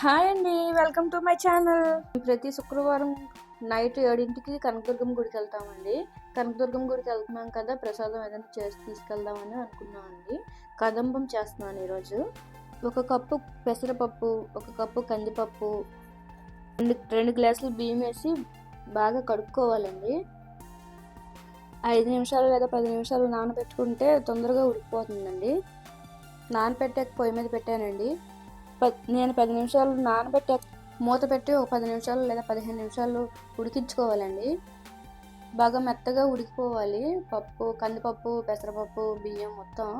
Hi అండి welcome to my channel. ప్రతి శుక్రవారం నైట్ ఏడింటికి కనకదుర్గం గుడికి వెళ్తామండి. కనకదుర్గం గుడికి వెళ్తున్నాం కదా ప్రసాదం ఏదైనా చేసి తీసుకెళ్దామని అనుకున్నామండి. కదంబం చేస్తున్నాను ఈరోజు. ఒక కప్పు పెసరపప్పు ఒక కప్పు కందిపప్పు రెండు రెండు గ్లాసులు బియ్యం వేసి బాగా కడుక్కోవాలండి. ఐదు నిమిషాలు లేదా పది నిమిషాలు నానబెట్టుకుంటే తొందరగా ఉడికిపోతుందండి. నానబెట్టాక పొయ్యి మీద పెట్టానండి. నేను పది నిమిషాలు నానబెట్టాక మూత పెట్టి ఒక పది నిమిషాలు లేదా పదిహేను నిమిషాలు ఉడికించుకోవాలండి. బాగా మెత్తగా ఉడికిపోవాలి. పప్పు కందిపప్పు పెసరపప్పు బియ్యం మొత్తం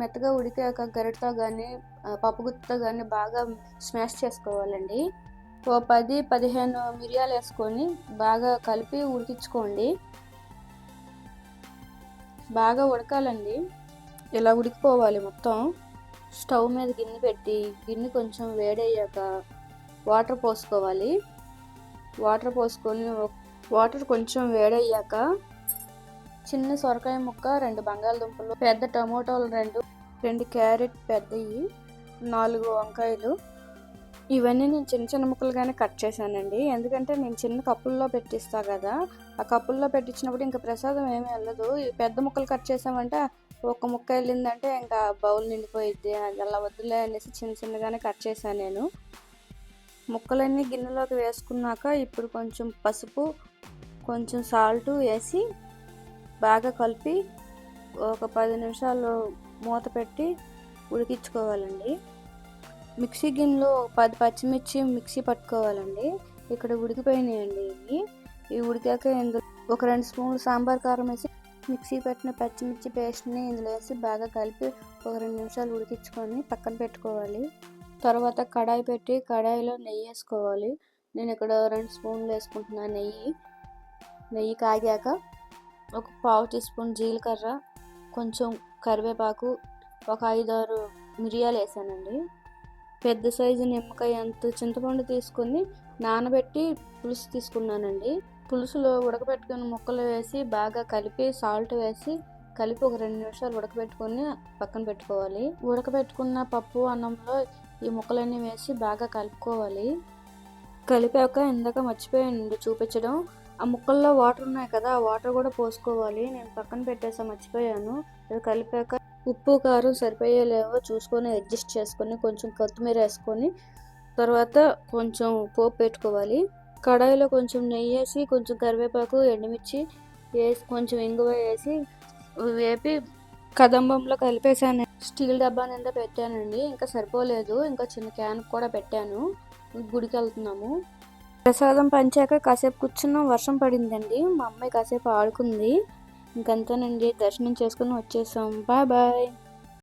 మెత్తగా ఉడికాక గరిటతో కానీ పప్పు గుత్తితో కానీ బాగా స్మాష్ చేసుకోవాలండి. ఓ పది పదిహేను మిరియాలు వేసుకొని బాగా కలిపి ఉడికించుకోండి. బాగా ఉడకాలండి. ఇలా ఉడికిపోవాలి మొత్తం. స్టవ్ మీద గిన్నె పెట్టి గిన్నె కొంచెం వేడయ్యాక వాటర్ పోసుకోవాలి. వాటర్ పోసుకొని వాటర్ కొంచెం వేడయ్యాక చిన్న సొరకాయ ముక్క రెండు బంగాళదుంపలు పెద్ద టమోటాలు రెండు రెండు క్యారెట్ పెద్దవి నాలుగు వంకాయలు. ఇవన్నీ నేను చిన్న చిన్న ముక్కలుగానే కట్ చేశానండి. ఎందుకంటే నేను చిన్న కప్పుల్లో పెట్టిస్తా కదా. ఆ కప్పుల్లో పెట్టించినప్పుడు ఇంకా ప్రసాదం ఏమీ వెళ్ళదు. పెద్ద ముక్కలు కట్ చేసామంటే ఒక ముక్క వెళ్ళిందంటే ఇంకా బౌల్ నిండిపోయిద్ది అలా వద్దులే అనేసి చిన్న చిన్నగానే కట్ చేశాను నేను. ముక్కలన్నీ గిన్నెలోకి వేసుకున్నాక ఇప్పుడు కొంచెం పసుపు కొంచెం సాల్ట్ వేసి బాగా కలిపి ఒక పది నిమిషాలు మూత పెట్టి ఉడికించుకోవాలండి. మిక్సీ గిన్నెలో పది పచ్చిమిర్చి మిక్సీ పట్టుకోవాలండి. ఇక్కడ ఉడికిపోయినాయండి ఇవి. ఇవి ఉడికాక ఇందులో ఒక రెండు స్పూన్లు సాంబార్ కారం వేసి మిక్సీ పెట్టిన పచ్చిమిర్చి పేస్ట్ని ఇందులో వేసి బాగా కలిపి ఒక రెండు నిమిషాలు ఉడికించుకొని పక్కన పెట్టుకోవాలి. తర్వాత కడాయి పెట్టి కడాయిలో నెయ్యి వేసుకోవాలి. నేను ఇక్కడ రెండు స్పూన్లు వేసుకుంటున్నాను నెయ్యి. నెయ్యి కాగాక ఒక పావు టీ స్పూన్ జీలకర్ర కొంచెం కరివేపాకు ఒక ఐదారు మిరియాలు వేసానండి. పెద్ద సైజు నిమ్మకాయ అంత చింతపండు తీసుకొని నానబెట్టి పులుసు తీసుకున్నానండి. పులుసులో ఉడకబెట్టుకుని ముక్కలు వేసి బాగా కలిపి సాల్ట్ వేసి కలిపి ఒక రెండు నిమిషాలు ఉడకబెట్టుకొని పక్కన పెట్టుకోవాలి. ఉడకబెట్టుకున్న పప్పు అన్నంలో ఈ ముక్కలన్నీ వేసి బాగా కలుపుకోవాలి. కలిపాక ఇందాక మర్చిపోయాను చూపించడం. ఆ ముక్కల్లో వాటర్ ఉన్నాయి కదా ఆ వాటర్ కూడా పోసుకోవాలి. నేను పక్కన పెట్టేసా మర్చిపోయాను. అది కలిపాక ఉప్పు కారం సరిపోయేలేవో చూసుకొని అడ్జస్ట్ చేసుకొని కొంచెం కొత్తిమీర వేసుకొని తర్వాత కొంచెం పోపు పెట్టుకోవాలి. కడాయిలో కొంచెం నెయ్యి వేసి కొంచెం కరివేపాకు ఎండుమిర్చి వేసి కొంచెం ఇంగువ వేసి వేపి కదంబంలో కలిపేసాను స్టీల్ డబ్బా నిండా పెట్టానండి. ఇంకా సరిపోలేదు. ఇంకా చిన్న క్యాన్ కూడా పెట్టాను. గుడికి వెళ్తున్నాము. ప్రసాదం పంచాక కాసేపు కూర్చున్నాం. వర్షం పడిందండి. మా అమ్మాయి కాసేపు ఆడుకుంది. ఇంకంతేనండి. దర్శనం చేసుకుని వచ్చేసాం. Bye bye.